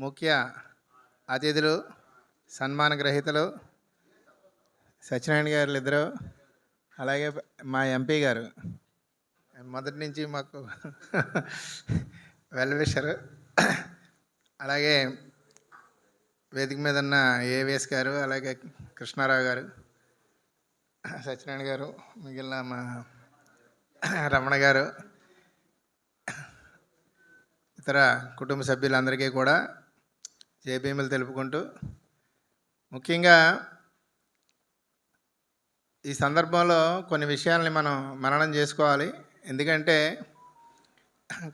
ముఖ్య అతిథులు సన్మాన గ్రహీతలు సత్యనారాయణ గారు ఇద్దరు అలాగే మా ఎంపీ గారు. మొదటి నుంచి మాకు వెల్ అలాగే వేదిక మీద ఉన్న ఏవిఎస్ గారు అలాగే కృష్ణారావు గారు సత్యనారాయణ గారు మిగిలిన మా రమణ గారు ఇతర కుటుంబ సభ్యులందరికీ కూడా జేబీఎంలు తెలుపుకుంటూ ముఖ్యంగా ఈ సందర్భంలో కొన్ని విషయాల్ని మనం మననం చేసుకోవాలి. ఎందుకంటే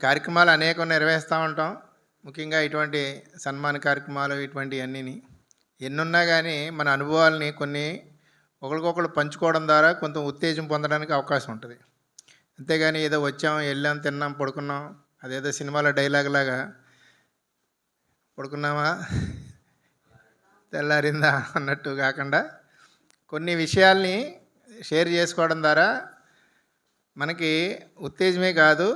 కార్యక్రమాలు అనేకం నిర్వహిస్తూ ఉంటాం. ముఖ్యంగా ఇటువంటి సన్మాన కార్యక్రమాలు ఇటువంటి అన్నీని ఎన్నున్నా కానీ మన అనుభవాల్ని కొన్ని ఒకరికొకరు పంచుకోవడం ద్వారా కొంత ఉత్తేజం పొందడానికి అవకాశం ఉంటుంది. అంతేగాని ఏదో వచ్చాం వెళ్ళాం తిన్నాం పడుకున్నాం అదేదో సినిమాలో డైలాగ్ లాగా పడుకున్నామా తెల్లారిందా అన్నట్టు కాకుండా కొన్ని విషయాల్ని షేర్ చేసుకోవడం ద్వారా మనకి ఉత్తేజమే కాదు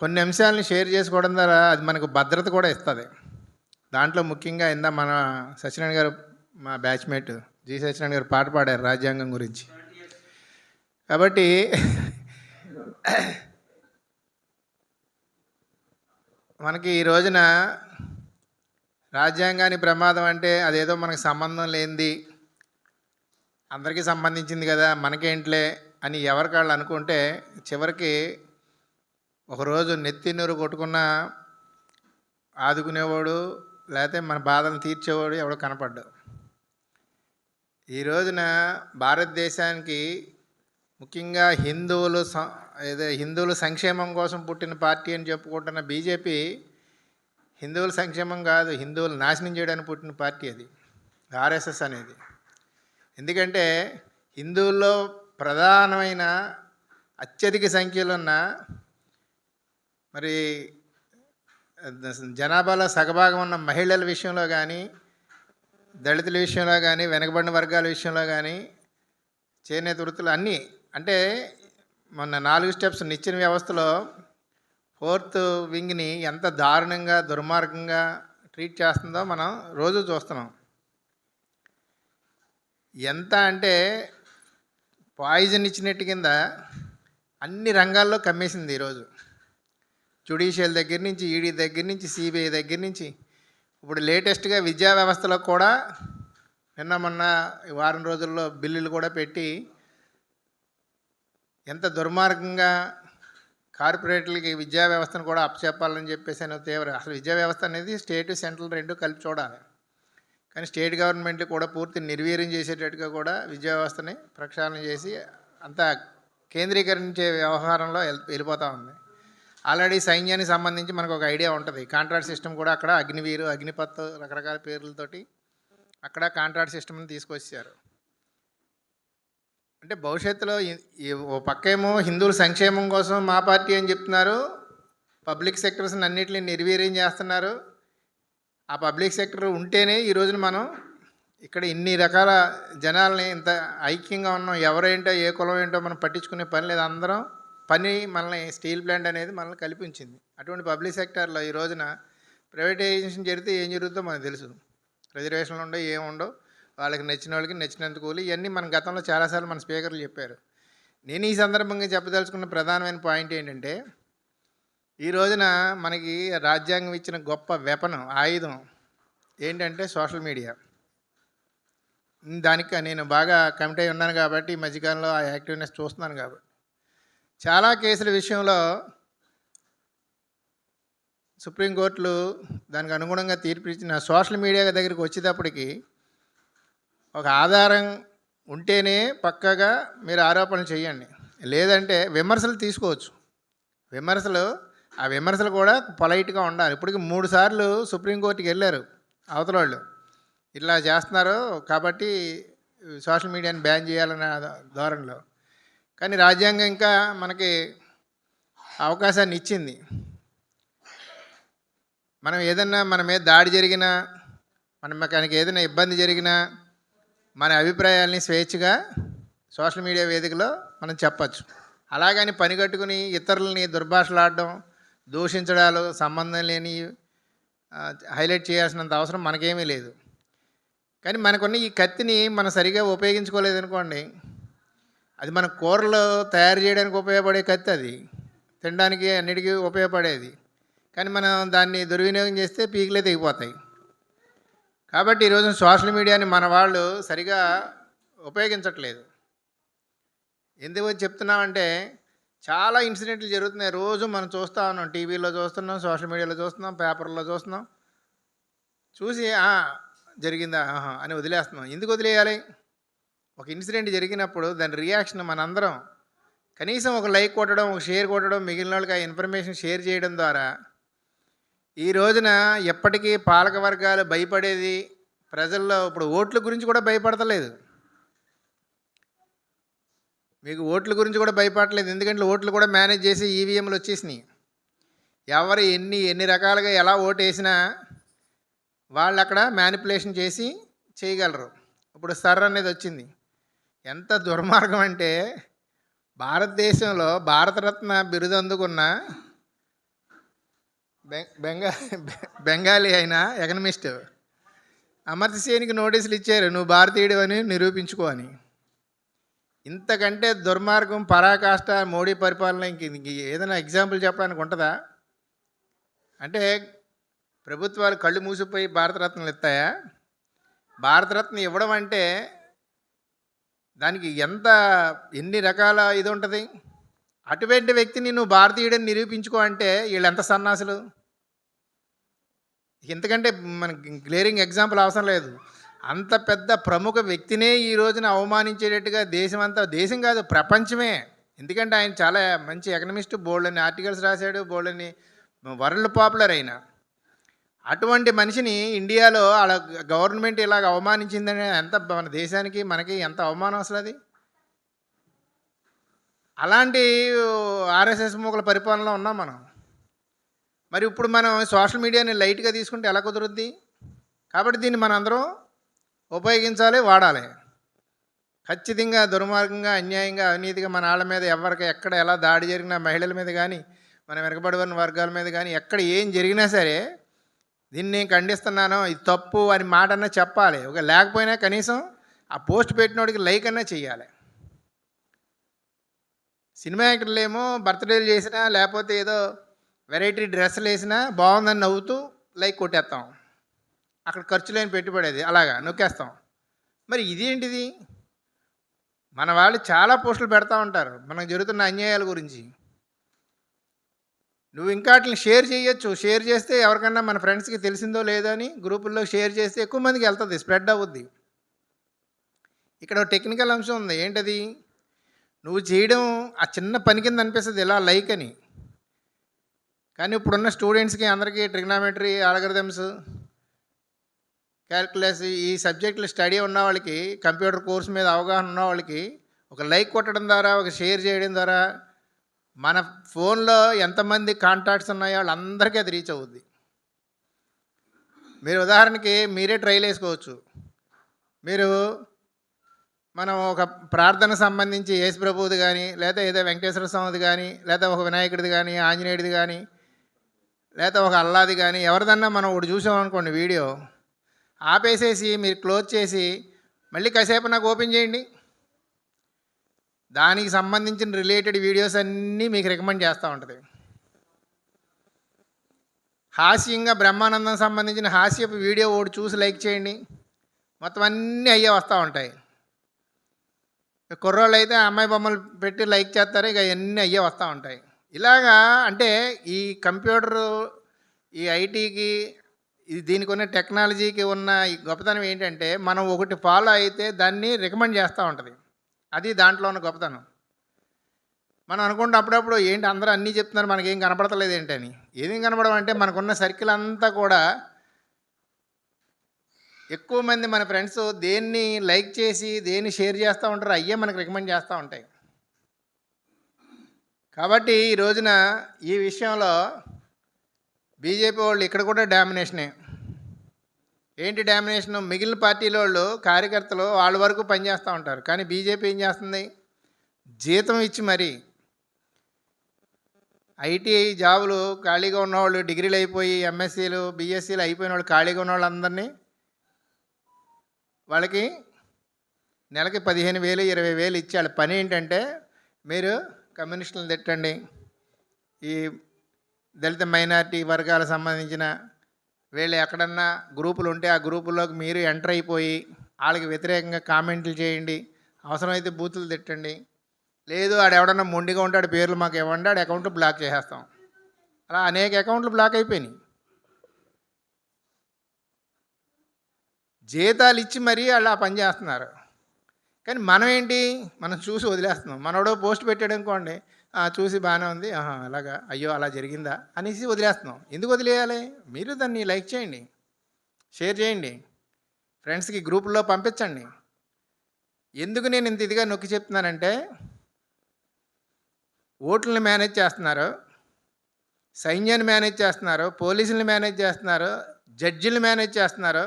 కొన్ని అంశాలని షేర్ చేసుకోవడం ద్వారా అది మనకు భద్రత కూడా ఇస్తుంది. దాంట్లో ముఖ్యంగా ఇందా మన సత్యనారాయణ గారు మా బ్యాచ్మేట్ జి సత్యనారాయణ గారు పాట పాడారు రాజ్యాంగం గురించి. కాబట్టి మనకి ఈ రోజున రాజ్యాంగాన్ని ప్రమాదం అంటే అదేదో మనకు సంబంధం లేనిది అందరికీ సంబంధించింది కదా మనకేంట్లే అని ఎవరికాళ్ళు అనుకుంటే చివరికి ఒకరోజు నెత్తి నూరు కొట్టుకున్న ఆదుకునేవాడు లేకపోతే మన బాధను తీర్చేవాడు ఎవడో కనపడ్డాడు. ఈ రోజున భారతదేశానికి ముఖ్యంగా హిందువులు ఏదో హిందువుల సంక్షేమం కోసం పుట్టిన పార్టీ అని చెప్పుకుంటున్న బీజేపీ హిందువుల సంక్షేమం కాదు హిందువులు నాశనం చేయడానికి పుట్టిన పార్టీ అది ఆర్ఎస్ఎస్ అనేది. ఎందుకంటే హిందువుల్లో ప్రధానమైన అత్యధిక సంఖ్యలో ఉన్న మరి జనాభాలో సగభాగం ఉన్న మహిళల విషయంలో కానీ దళితుల విషయంలో కానీ వెనకబడిన వర్గాల విషయంలో కానీ చేనేత వృత్తులు అన్నీ అంటే మొన్న నాలుగు స్టెప్స్ నిచ్చిన వ్యవస్థలో ఫోర్త్ వింగ్ని ఎంత దారుణంగా దుర్మార్గంగా ట్రీట్ చేస్తుందో మనం రోజు చూస్తున్నాం. ఎంత అంటే పాయిజన్ ఇచ్చినట్టు కింద అన్ని రంగాల్లో కమ్మేసింది ఈరోజు. జుడిషియల్ దగ్గర నుంచి ఈడీ దగ్గర నుంచి సిబిఐ దగ్గర నుంచి. ఇప్పుడు లేటెస్ట్గా విద్యా వ్యవస్థలో కూడా నిన్న మొన్న వారం రోజుల్లో బిల్లులు కూడా పెట్టి ఎంత దుర్మార్గంగా కార్పొరేట్లకి విద్యా వ్యవస్థను కూడా అప్పచెప్పాలని చెప్పేసి అని తీవ్ర అసలు విద్యా వ్యవస్థ అనేది స్టేట్ సెంట్రల్ రెండు కలిపి చూడాలి. కానీ స్టేట్ గవర్నమెంట్ కూడా పూర్తి నిర్వీర్యం చేసేటట్టుగా కూడా విద్యా వ్యవస్థని ప్రక్షాళన చేసి అంతా కేంద్రీకరించే వ్యవహారంలో వెళ్ళిపోతూ ఉంది. ఆల్రెడీ సైన్యానికి సంబంధించి మనకు ఒక ఐడియా ఉంటుంది. కాంట్రాక్ట్ సిస్టమ్ కూడా అక్కడ అగ్నివీరు అగ్నిపత్ రకరకాల పేర్లతోటి అక్కడ కాంట్రాక్ట్ సిస్టమ్ని తీసుకొచ్చారు. అంటే భవిష్యత్తులో ఓ పక్కేమో హిందువుల సంక్షేమం కోసం మా పార్టీ అని చెప్తున్నారు. పబ్లిక్ సెక్టర్స్ని అన్నింటినీ నిర్వీర్యం చేస్తున్నారు. ఆ పబ్లిక్ సెక్టర్ ఉంటేనే ఈ రోజున మనం ఇక్కడ ఇన్ని రకాల జనాల్ని ఇంత ఐక్యంగా ఉన్నాం. ఎవరేంటో ఏ కులం ఏంటో మనం పట్టించుకునే పని లేదు. అందరం పని మనల్ని స్టీల్ ప్లాంట్ అనేది మనల్ని కల్పించింది అటువంటి పబ్లిక్ సెక్టార్లో ఈ రోజున ప్రైవేటైజేషన్ జరిగితే ఏం జరుగుతుందో మనకు తెలుసు. రిజర్వేషన్లు ఉండవు ఏముండవు వాళ్ళకి నచ్చిన వాళ్ళకి నచ్చినంత కూలి. ఇవన్నీ మన గతంలో చాలాసార్లు మన స్పీకర్లు చెప్పారు. నేను ఈ సందర్భంగా చెప్పదలుచుకున్న ప్రధానమైన పాయింట్ ఏంటంటే ఈ రోజున మనకి రాజ్యాంగం ఇచ్చిన గొప్ప వెపనం ఆయుధం ఏంటంటే సోషల్ మీడియా. దానికి నేను బాగా కమిట్ అయి ఉన్నాను కాబట్టి ఈ మధ్యకాలంలో ఆ యాక్టివ్నెస్ చూస్తున్నాను కాబట్టి. చాలా కేసుల విషయంలో సుప్రీంకోర్టులు దానికి అనుగుణంగా తీర్పు ఇచ్చిన సోషల్ మీడియా దగ్గరికి వచ్చేటప్పటికి ఒక ఆధారం ఉంటేనే పక్కగా మీరు ఆరోపణలు చేయండి. లేదంటే విమర్శలు తీసుకోవచ్చు. విమర్శలు ఆ విమర్శలు కూడా పొలైట్గా ఉండాలి. ఇప్పటికి మూడు సార్లు సుప్రీంకోర్టుకి వెళ్ళారు అవతల వాళ్ళు ఇట్లా చేస్తున్నారు కాబట్టి సోషల్ మీడియాని బ్యాన్ చేయాలనే ధోరణిలో. కానీ రాజ్యాంగం ఇంకా మనకి అవకాశాన్ని ఇచ్చింది. మనం ఏదన్నా మన మీద దాడి జరిగినా మన మనకి ఏదైనా ఇబ్బంది జరిగినా మన అభిప్రాయాల్ని స్వేచ్ఛగా సోషల్ మీడియా వేదికలో మనం చెప్పచ్చు. అలాగని పని కట్టుకుని ఇతరులని దుర్భాషలాడడం దూషించడాలు సంబంధం లేని హైలైట్ చేయాల్సినంత అవసరం మనకేమీ లేదు. కానీ మనకున్న ఈ కత్తిని మనం సరిగా ఉపయోగించుకోలేదు అనుకోండి అది మన కూరలు తయారు చేయడానికి ఉపయోగపడే కత్తి అది. తినడానికి అన్నిటికీ ఉపయోగపడేది. కానీ మనం దాన్ని దుర్వినియోగం చేస్తే పీకులే తెగిపోతాయి. కాబట్టి ఈరోజు సోషల్ మీడియాని మన వాళ్ళు సరిగా ఉపయోగించట్లేదు. ఎందుకు చెప్తున్నామంటే చాలా ఇన్సిడెంట్లు జరుగుతున్నాయి. రోజు మనం చూస్తూ ఉన్నాం టీవీలో చూస్తున్నాం సోషల్ మీడియాలో చూస్తున్నాం పేపర్లో చూస్తున్నాం. చూసి జరిగిందా? ఆహా" అని వదిలేస్తున్నాం. ఎందుకు వదిలేయాలి? ఒక ఇన్సిడెంట్ జరిగినప్పుడు దాని రియాక్షన్ మనందరం కనీసం ఒక లైక్ కొట్టడం ఒక షేర్ కొట్టడం మిగిలిన వాళ్ళకి ఆ ఇన్ఫర్మేషన్ షేర్ చేయడం ద్వారా ఈ రోజున ఎప్పటికీ పాలక వర్గాలు భయపడేది ప్రజల్లో ఇప్పుడు ఓట్ల గురించి కూడా భయపడతలేదు. మీకు ఓట్ల గురించి కూడా భయపడలేదు ఎందుకంటే ఓట్లు కూడా మేనేజ్ చేసి ఈవీఎంలు వచ్చేసినాయి. ఎవరు ఎన్ని ఎన్ని రకాలుగా ఎలా ఓటు వేసినా వాళ్ళు అక్కడ మ్యానిపులేషన్ చేసి చేయగలరు. ఇప్పుడు సర్ అనేది వచ్చింది. ఎంత దుర్మార్గం అంటే భారతదేశంలో భారతరత్న బిరుదు అందుకున్న బెంగా బెంగాలీ అయిన ఎకనమిస్ట్. అమర్త్య సేన్కి నోటీసులు ఇచ్చారు నువ్వు భారతీయుడు అని నిరూపించుకో అని. ఇంతకంటే దుర్మార్గం పరాకాష్ట మోడీ పరిపాలన ఇంక ఇంక ఏదైనా ఎగ్జాంపుల్ చెప్పడానికి ఉంటుందా? అంటే ప్రభుత్వాలు కళ్ళు మూసిపోయి భారతరత్నలు ఇస్తాయా భారతరత్న ఇవ్వడం అంటే దానికి ఎంత ఎన్ని రకాల ఇది ఉంటుంది? అటువంటి వ్యక్తిని నువ్వు భారతీయుడని నిరూపించుకో అంటే వీళ్ళు ఎంత సన్నాసులు? ఎందుకంటే మనకి క్లియరింగ్ ఎగ్జాంపుల్ అవసరం లేదు. అంత పెద్ద ప్రముఖ వ్యక్తినే ఈ రోజున అవమానించేటట్టుగా దేశం అంతా దేశం కాదు ప్రపంచమే. ఎందుకంటే ఆయన చాలా మంచి ఎకనమిస్ట్ బోల్డని ఆర్టికల్స్ రాశాడు అని వరల్డ్ పాపులర్ అయిన. అటువంటి మనిషిని ఇండియాలో వాళ్ళ గవర్నమెంట్ ఇలాగ అవమానించిందని ఎంత మన దేశానికి మనకి ఎంత అవమానం అసలు అది? అలాంటి ఆర్ఎస్ఎస్ మూకల పరిపాలనలో ఉన్నాం మనం. మరి ఇప్పుడు మనం సోషల్ మీడియాని లైట్గా తీసుకుంటే ఎలా కుదురుద్ది? కాబట్టి దీన్ని మనందరం ఉపయోగించాలి వాడాలి. ఖచ్చితంగా దుర్మార్గంగా అన్యాయంగా అవినీతిగా మన వాళ్ళ మీద ఎవరికి ఎక్కడ ఎలా దాడి జరిగినా మహిళల మీద కానీ మన వెనకబడిన వర్గాల మీద కానీ ఎక్కడ ఏం జరిగినా సరే దీన్ని నేను ఖండిస్తున్నాను ఇది తప్పు అని మాట అన్నా చెప్పాలి. ఒక లేకపోయినా కనీసం ఆ పోస్ట్ పెట్టినోడికి లైక్ అన్నా చెయ్యాలి. సినిమా యాక్టర్లు ఏమో బర్త్డేలు చేసినా లేకపోతే ఏదో వెరైటీ డ్రెస్సులు వేసినా బాగుందని నవ్వుతూ లైక్ కొట్టేస్తాం. అక్కడ ఖర్చు లేని పెట్టుబడి అది అలాగా నొక్కేస్తాం. మరి ఇదేంటిది? మన వాళ్ళు చాలా పోస్టులు పెడతా ఉంటారు. మనకు జరుగుతున్న అన్యాయాల గురించి. నువ్వు ఇంకా వాటిని షేర్ చేయొచ్చు. షేర్ చేస్తే ఎవరికన్నా మన ఫ్రెండ్స్కి తెలిసిందో లేదో అని గ్రూపుల్లో షేర్ చేస్తే ఎక్కువ మందికి వెళ్తుంది. స్ప్రెడ్ అవుద్ది ఇక్కడ టెక్నికల్ అంశం ఉంది. ఏంటది? నువ్వు చేయడం ఆ చిన్న పని కింద అనిపిస్తుంది. ఇలా లైక్ అని. కానీ ఇప్పుడున్న స్టూడెంట్స్కి అందరికీ ట్రిగ్నామెట్రీ ఆల్గరిథమ్స్ క్యాల్కులస్ ఈ సబ్జెక్టులు స్టడీ ఉన్న వాళ్ళకి కంప్యూటర్ కోర్స్ మీద అవగాహన ఉన్న వాళ్ళకి ఒక లైక్ కొట్టడం ద్వారా ఒక షేర్ చేయడం ద్వారా మన ఫోన్లో ఎంతమంది కాంటాక్ట్స్ ఉన్నాయో వాళ్ళందరికీ అది రీచ్ అవుద్ది. మీరు ఉదాహరణకి మీరే ట్రైల్ వేసుకోవచ్చు. మీరు మనం ఒక ప్రార్థన సంబంధించి యేసు ప్రభువుది కానీ లేదా ఏదో వెంకటేశ్వర స్వామిది కానీ లేదా ఒక వినాయకుడిది కానీ ఆంజనేయుడిది కానీ లేదా ఒక అల్లాది కానీ ఎవరిదన్నా మనం ఒకటి చూసామనుకోండి వీడియో ఆపేసేసి మీరు క్లోజ్ చేసి మళ్ళీ కాసేపు నాకు ఓపెన్ చేయండి. దానికి సంబంధించిన రిలేటెడ్ వీడియోస్ అన్నీ మీకు రికమెండ్ చేస్తూ ఉంటుంది. హాస్యంగా బ్రహ్మానందం సంబంధించిన హాస్యపు వీడియో ఒకటి చూసి లైక్ చేయండి. మొత్తం అన్నీ అయ్యే వస్తూ ఉంటాయి. కుర్రోళ్ళు అయితే అమ్మాయి బొమ్మలు పెట్టి లైక్ చేస్తారు ఇక అన్నీ అయ్యే వస్తూ ఉంటాయి. ఇలాగా అంటే ఈ కంప్యూటర్ ఈ ఐటీకి ఇది దీనికి ఉన్న టెక్నాలజీకి ఉన్న ఈ గొప్పతనం ఏంటంటే మనం ఒకటి ఫాలో అయితే దాన్ని రికమెండ్ చేస్తూ ఉంటుంది. అది దాంట్లో ఉన్న గొప్పతనం. మనం అనుకుంటే అప్పుడప్పుడు ఏంటి అందరూ అన్నీ చెప్తున్నారు మనకేం కనపడతలేదు ఏంటని ఏదేం కనపడడం అంటే మనకున్న సర్కిల్ అంతా కూడా ఎక్కువ మంది మన ఫ్రెండ్స్ దేన్ని లైక్ చేసి దేన్ని షేర్ చేస్తూ ఉంటారు అయ్యే మనకు రికమెండ్ చేస్తూ ఉంటాయి. కాబట్టి ఈ రోజున ఈ విషయంలో బీజేపీ వాళ్ళు ఇక్కడ కూడా డామినేషనే. ఏంటి డామినేషన్? మిగిలిన పార్టీల వాళ్ళు కార్యకర్తలు వాళ్ళ వరకు పనిచేస్తూ ఉంటారు. కానీ బీజేపీ ఏం చేస్తుంది? జీతం ఇచ్చి మరి ఐటీఐ జాబులు ఖాళీగా ఉన్నవాళ్ళు డిగ్రీలు అయిపోయి ఎంఎస్సీలు బీఎస్సీలు అయిపోయిన వాళ్ళు ఖాళీగా ఉన్న వాళ్ళందరినీ వాళ్ళకి నెలకి పదిహేను వేలు ఇరవై వేలు ఇచ్చి వాళ్ళ పని ఏంటంటే మీరు కమ్యూనిస్టులను తిట్టండి. ఈ దళిత మైనారిటీ వర్గాలకు సంబంధించిన వీళ్ళు ఎక్కడన్నా గ్రూపులు ఉంటే ఆ గ్రూపుల్లోకి మీరు ఎంటర్ అయిపోయి వాళ్ళకి వ్యతిరేకంగా కామెంట్లు చేయండి. అవసరమైతే బూతులు తిట్టండి. లేదు ఆడు ఎవడన్నా మొండిగా ఉంటాడు పేర్లు మాకు ఇవ్వండి ఆడు అకౌంట్లు బ్లాక్ చేసేస్తాం. అలా అనేక అకౌంట్లు బ్లాక్ అయిపోయినాయి. జీతాలు ఇచ్చి మరీ వాళ్ళు ఆ పని చేస్తున్నారు. కానీ మనం ఏంటి మనం చూసి వదిలేస్తున్నాం. మనోడో పోస్ట్ పెట్టాడు అనుకోండి చూసి బాగానే ఉంది. ఆహా అలాగా? అయ్యో అలా జరిగిందా? అనేసి వదిలేస్తున్నాం. ఎందుకు వదిలేయాలి? మీరు దాన్ని లైక్ చేయండి. షేర్ చేయండి. ఫ్రెండ్స్కి గ్రూపుల్లో పంపించండి. ఎందుకు నేను ఇంత ఇదిగా నొక్కి చెప్తున్నానంటే ఓట్లను మేనేజ్ చేస్తున్నారు సైన్యాన్ని మేనేజ్ చేస్తున్నారు పోలీసులను మేనేజ్ చేస్తున్నారు జడ్జిలను మేనేజ్ చేస్తున్నారు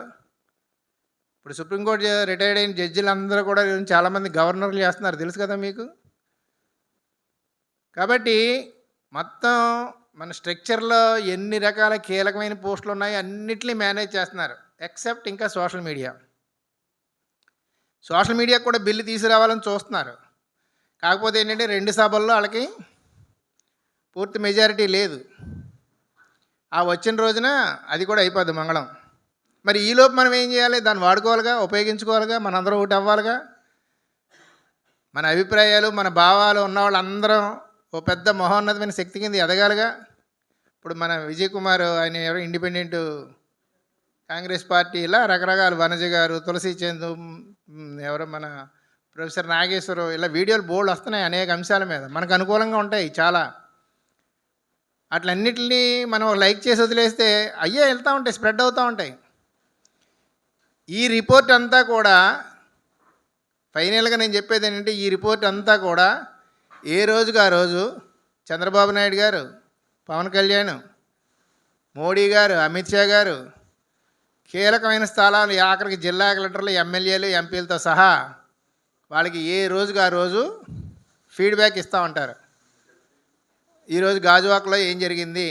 ఇప్పుడు సుప్రీంకోర్టు రిటైర్డ్ అయిన జడ్జిలు అందరూ కూడా చాలామంది గవర్నర్లు చేస్తున్నారు. తెలుసు కదా మీకు? కాబట్టి మొత్తం మన స్ట్రక్చర్లో ఎన్ని రకాల కీలకమైన పోస్టులు ఉన్నాయో అన్నిటిని మేనేజ్ చేస్తున్నారు. ఎక్సెప్ట్ ఇంకా సోషల్ మీడియా. సోషల్ మీడియా కూడా బిల్లు తీసుకురావాలని చూస్తున్నారు. కాకపోతే ఏంటంటే రెండు సభల్లో వాళ్ళకి పూర్తి మెజారిటీ లేదు. ఆ వచ్చిన రోజున అది కూడా అయిపోద్ది మంగళం. మరి ఈలోపు మనం ఏం చేయాలి? దాన్ని వాడుకోవాలిగా? ఉపయోగించుకోవాలిగా? మనందరం ఒకటి అవ్వాలిగా? మన అభిప్రాయాలు మన భావాలు ఉన్న వాళ్ళందరం ఓ పెద్ద మహోన్నతమైన శక్తి కింద ఎదగాలిగా? ఇప్పుడు మన విజయ్ కుమార్ ఆయన ఎవరు? ఇండిపెండెంట్ కాంగ్రెస్ పార్టీ ఇలా రకరకాల వనజ గారు తులసి చందు ఎవరో? మన ప్రొఫెసర్ నాగేశ్వరరావు ఇలా వీడియోలు బోల్డ్ వస్తున్నాయి అనేక అంశాల మీద. మనకు అనుకూలంగా ఉంటాయి చాలా. అట్లన్నిటిని మనం లైక్ చేసి వదిలేస్తే అయ్యే వెళ్తూ ఉంటాయి స్ప్రెడ్ అవుతూ ఉంటాయి. ఈ రిపోర్ట్ అంతా కూడా ఫైనల్గా నేను చెప్పేది ఏంటంటే ఈ రిపోర్ట్ అంతా కూడా ఏ రోజుకు ఆ రోజు? చంద్రబాబు నాయుడు గారు పవన్ కళ్యాణ్ మోడీ గారు అమిత్ షా గారు కీలకమైన స్థలాలు ఆఖరికి జిల్లా కలెక్టర్లు ఎమ్మెల్యేలు ఎంపీలతో సహా వాళ్ళకి ఏ రోజుకు ఆ రోజు ఫీడ్బ్యాక్ ఇస్తూ ఉంటారు. ఈరోజు గాజువాకలో ఏం జరిగింది?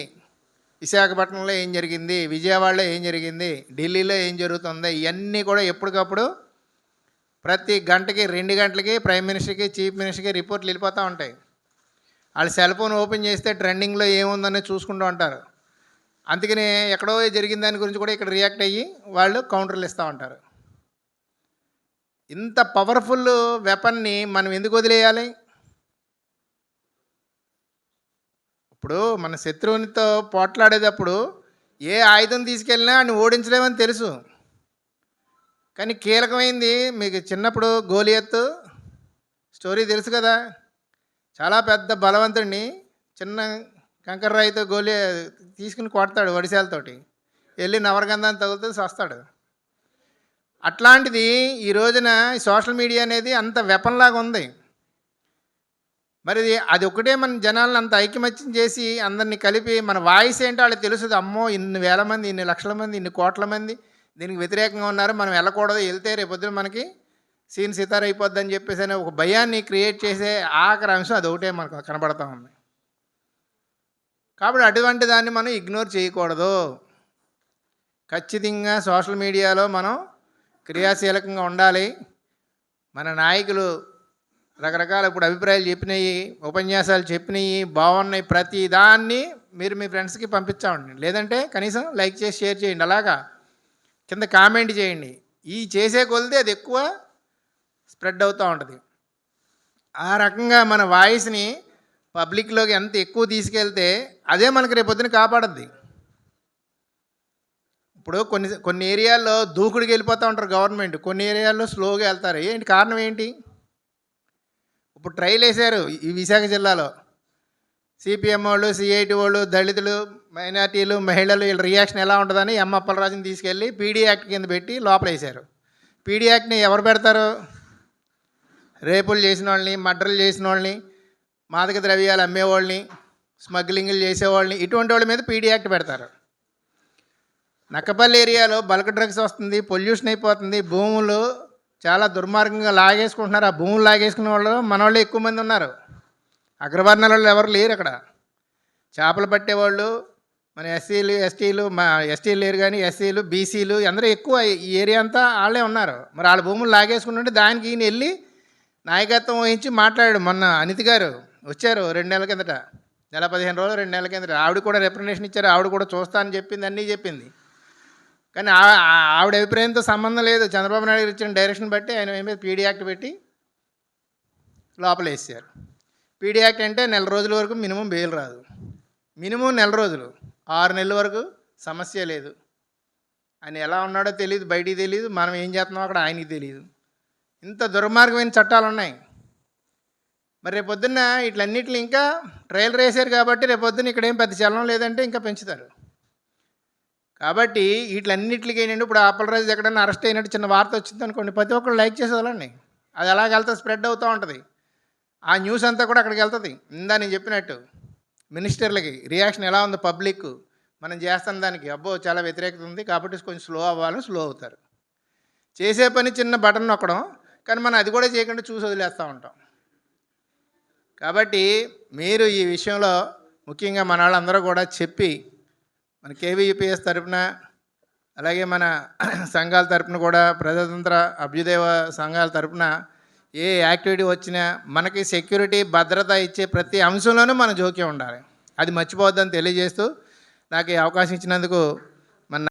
విశాఖపట్నంలో ఏం జరిగింది? విజయవాడలో ఏం జరిగింది? ఢిల్లీలో ఏం జరుగుతుంది? ఇవన్నీ కూడా ఎప్పటికప్పుడు ప్రతి గంటకి రెండు గంటలకి ప్రైమ్ మినిస్టర్కి చీఫ్ మినిస్టర్కి రిపోర్ట్లు వెళ్ళిపోతూ ఉంటాయి. వాళ్ళు సెల్ ఫోన్ ఓపెన్ చేస్తే ట్రెండింగ్లో ఏముందని చూసుకుంటూ ఉంటారు. అందుకని ఎక్కడో జరిగిన దాని గురించి కూడా ఇక్కడ రియాక్ట్ అయ్యి వాళ్ళు కౌంటర్లు ఇస్తూ ఉంటారు. ఇంత పవర్ఫుల్ వెపన్ని మనం ఎందుకు వదిలేయాలి? ఇప్పుడు మన శత్రువునితో పోట్లాడేటప్పుడు ఏ ఆయుధం తీసుకెళ్ళినా అని ఓడించలేమని తెలుసు. కానీ కీలకమైంది మీకు చిన్నప్పుడు గోలియత్తు స్టోరీ తెలుసు కదా. చాలా పెద్ద బలవంతుడిని చిన్న కంకర రాయితో గోలి తీసుకుని కొడతాడు వడిశాలతోటి. వెళ్ళి నవరగంధాన్ని తగులుతూ వస్తాడు అట్లాంటిది ఈ రోజున సోషల్ మీడియా అనేది అంత వెపన్లాగా ఉంది. మరి అది ఒకటే మన జనాలను అంత ఐక్యమత్యం చేసి అందరినీ కలిపి మన వాయిస్ ఏంటో వాళ్ళకి తెలుసుది అమ్మో ఇన్ని వేల మంది ఇన్ని లక్షల మంది ఇన్ని కోట్ల మంది దీనికి వ్యతిరేకంగా ఉన్నారు. మనం వెళ్ళకూడదు. వెళ్తే రేపొద్దున మనకి సీన్ సితార్ అయిపోద్ది అని చెప్పేసి అనే ఒక భయాన్ని క్రియేట్ చేసే ఆఖరి అంశం అది ఒకటే మనకు కనబడతా ఉంది. కాబట్టి అటువంటి దాన్ని మనం ఇగ్నోర్ చేయకూడదు. ఖచ్చితంగా సోషల్ మీడియాలో మనం క్రియాశీలకంగా ఉండాలి. మన నాయకులు రకరకాల ఇప్పుడు అభిప్రాయాలు చెప్పినాయి ఉపన్యాసాలు చెప్పినాయి బాగున్నాయి ప్రతి దాన్ని మీరు మీ ఫ్రెండ్స్కి పంపించామండి లేదంటే కనీసం లైక్ చేసి షేర్ చేయండి. అలాగా కింద కామెంట్ చేయండి. ఈ చేసే కొలిది అది ఎక్కువ స్ప్రెడ్ అవుతూ ఉంటుంది. ఆ రకంగా మన వాయిస్ని పబ్లిక్లోకి ఎంత ఎక్కువ తీసుకెళ్తే అదే మనకి రేపొద్దున కాపాడద్ది. ఇప్పుడు కొన్ని కొన్ని ఏరియాల్లో దూకుడికి వెళ్ళిపోతూ ఉంటారు గవర్నమెంట్. కొన్ని ఏరియాల్లో స్లోగా వెళ్తారు. ఏంటి కారణం ఏంటి? ఇప్పుడు ట్రైల్ వేశారు ఈ విశాఖ జిల్లాలో. సిపిఎం వాళ్ళు సిఐటి వాళ్ళు దళితులు మైనార్టీలు మహిళలు వీళ్ళ రియాక్షన్ ఎలా ఉంటుందని ఎం అప్పలరాజుని తీసుకెళ్ళి పీడీ యాక్ట్ కింద పెట్టి లోపల వేశారు. పీడీ యాక్ట్ని ఎవరు పెడతారు? రేపులు చేసిన వాళ్ళని మర్డర్లు చేసిన వాళ్ళని మాదక ద్రవ్యాలు అమ్మేవాళ్ళని స్మగ్లింగ్లు చేసేవాళ్ళని ఇటువంటి వాళ్ళ మీద పీడీ యాక్ట్ పెడతారు. నక్కపల్లి ఏరియాలో బల్క్ డ్రగ్స్ వస్తుంది పొల్యూషన్ అయిపోతుంది భూములు చాలా దుర్మార్గంగా లాగేసుకుంటున్నారు. ఆ భూములు లాగేసుకునే వాళ్ళు మన వాళ్ళు ఎక్కువ మంది ఉన్నారు. అగ్రవర్ణాల వాళ్ళు ఎవరు లేరు అక్కడ. చేపలు పట్టేవాళ్ళు మన ఎస్సీలు ఎస్టీలు మా ఎస్టీలు లేరు కానీ ఎస్సీలు బీసీలు అందరూ ఎక్కువ ఈ ఏరియా అంతా వాళ్ళే ఉన్నారు. మరి వాళ్ళ భూములు లాగేసుకుంటుంటే దానికి ఈయన వెళ్ళి నాయకత్వం వహించి మాట్లాడాడు మొన్న అనితి గారు. వచ్చారు రెండు నెలల కిందట. నెల పదిహేను రోజులు రెండు నెలల కిందట. ఆవిడ కూడా రిప్రజెంటేషన్ ఇచ్చారు. ఆవిడ కూడా చూస్తా అని చెప్పింది అన్నీ చెప్పింది. కానీ ఆ- ఆవిడ అభిప్రాయంతో సంబంధం లేదు. చంద్రబాబు నాయుడు గారు ఇచ్చిన డైరెక్షన్ బట్టి ఆయన మీద పీడీ యాక్ట్ పెట్టి లోపల వేసారు పీడీ యాక్ట్ అంటే నెల రోజుల వరకు మినిమం బెయిల్ రాదు. మినిమం నెల రోజులు. ఆరు నెలల వరకు సమస్య లేదు. ఆయన ఎలా ఉన్నాడో తెలియదు బయటికి తెలియదు మనం ఏం చేస్తున్నాం అక్కడ ఆయనకి తెలియదు ఇంత దుర్మార్గమైన చట్టాలు ఉన్నాయి. మరి రేపొద్దున్న ఇట్లన్నిటిని ఇంకా ట్రయల్ రేసారు కాబట్టి రేపొద్దున ఇక్కడ ఏం పెద్ద చలనం లేదంటే ఇంకా పెంచుతారు. కాబట్టి వీటిలన్నింటికి ఏంటంటే ఇప్పుడు అప్పలరాజు ఎక్కడైనా అరెస్ట్ అయినట్టు చిన్న వార్త వచ్చింది అనుకోండి ప్రతి ఒక్కరు లైక్ చేసే అది ఎలాగ వెళ్తా స్ప్రెడ్ అవుతూ ఉంటుంది. ఆ న్యూస్ అంతా కూడా అక్కడికి వెళ్తుంది. ఇందా నేను చెప్పినట్టు మినిస్టర్లకి రియాక్షన్ ఎలా ఉంది పబ్లిక్? మనం చేస్తున్న దానికి అబ్బో చాలా వ్యతిరేకత ఉంది కాబట్టి కొంచెం స్లో అవ్వాలని స్లో అవుతారు. చేసే పని చిన్న బటన్ నొక్కడం కానీ మనం అది కూడా చేయకుండా చూసి వదిలేస్తూ ఉంటాం. కాబట్టి మీరు ఈ విషయంలో ముఖ్యంగా మన వాళ్ళందరూ కూడా చెప్పి మన కేవీయూపీఎస్ తరఫున అలాగే మన సంఘాల తరపున కూడా ప్రజాతంత్ర అభ్యుదయ సంఘాల తరపున ఏ యాక్టివిటీ వచ్చినా మనకి సెక్యూరిటీ భద్రత ఇచ్చే ప్రతి అంశంలోనూ మన జోక్యం ఉండాలి. అది మర్చిపోవద్దని తెలియజేస్తూ నాకు ఈ అవకాశం ఇచ్చినందుకు